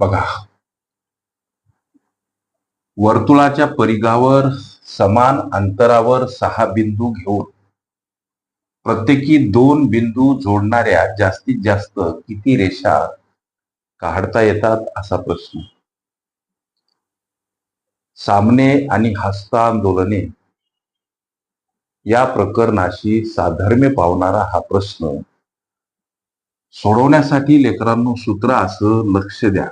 बघा. वर्तुळाच्या परिघावर समान अंतरावर सहा बिंदू घेऊन प्रत्येकी दोन बिंदू जोडणाऱ्या जास्तीत जास्त किती रेषा काढता येतात असा प्रश्न. सामने आणि हस्तांदोलने या प्रकरणाशी साधर्म्य पावणारा हा प्रश्न सोडवण्यासाठी लेकरांनो सूत्र असं लक्ष द्या.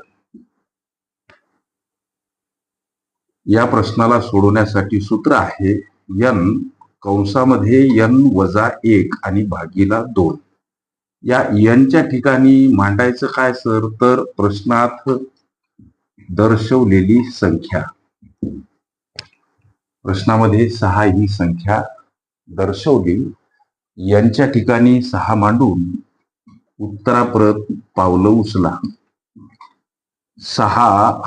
या प्रश्नाला सोडवण्यासाठी सूत्र आहे यन. कंसामध्ये यन वजा एक आणि भागीला दोन. या यनच्या ठिकाणी मांडायचं काय सर? तर प्रश्नात दर्शवलेली संख्या. प्रश्नामध्ये सहा ही संख्या दर्शवली. यांच्या ठिकाणी सहा मांडून उत्तराप्रत पावलं उचला. सहा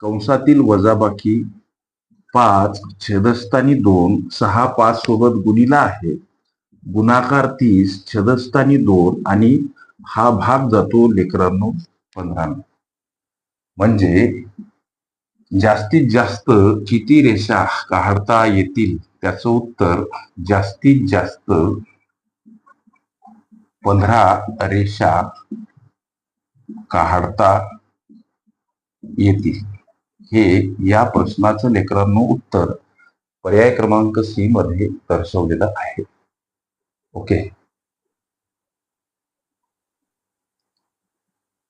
कंसातील वजाबाकी पाच छेदस्थानी दोन सहा पाच सोबत गुणिला आहे. गुणाकार तीस छेदस्थानी दोन आणि हा भाग जातो लेकरांनो पंधरा म्हणजे जास्तीत जास्त किती रेषा काढता येतील त्याचं उत्तर जास्तीत जास्त पंधरा रेषा काढता येतील. हे या प्रश्नाचं लेकरांनो उत्तर पर्याय क्रमांक सी मध्ये दर्शवलेलं आहे. ओके.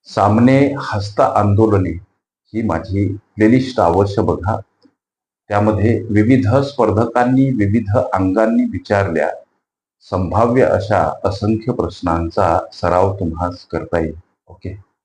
सामने हस्त आंदोलने ही माझी प्लेलिस्ट अवश्य बघा. त्यामध्ये विविध स्पर्धकांनी विविध अंगांनी विचारल्या. संभाव्य अशा असंख्य प्रश्नांचा सराव तुम्हाला करता येईल. ओके.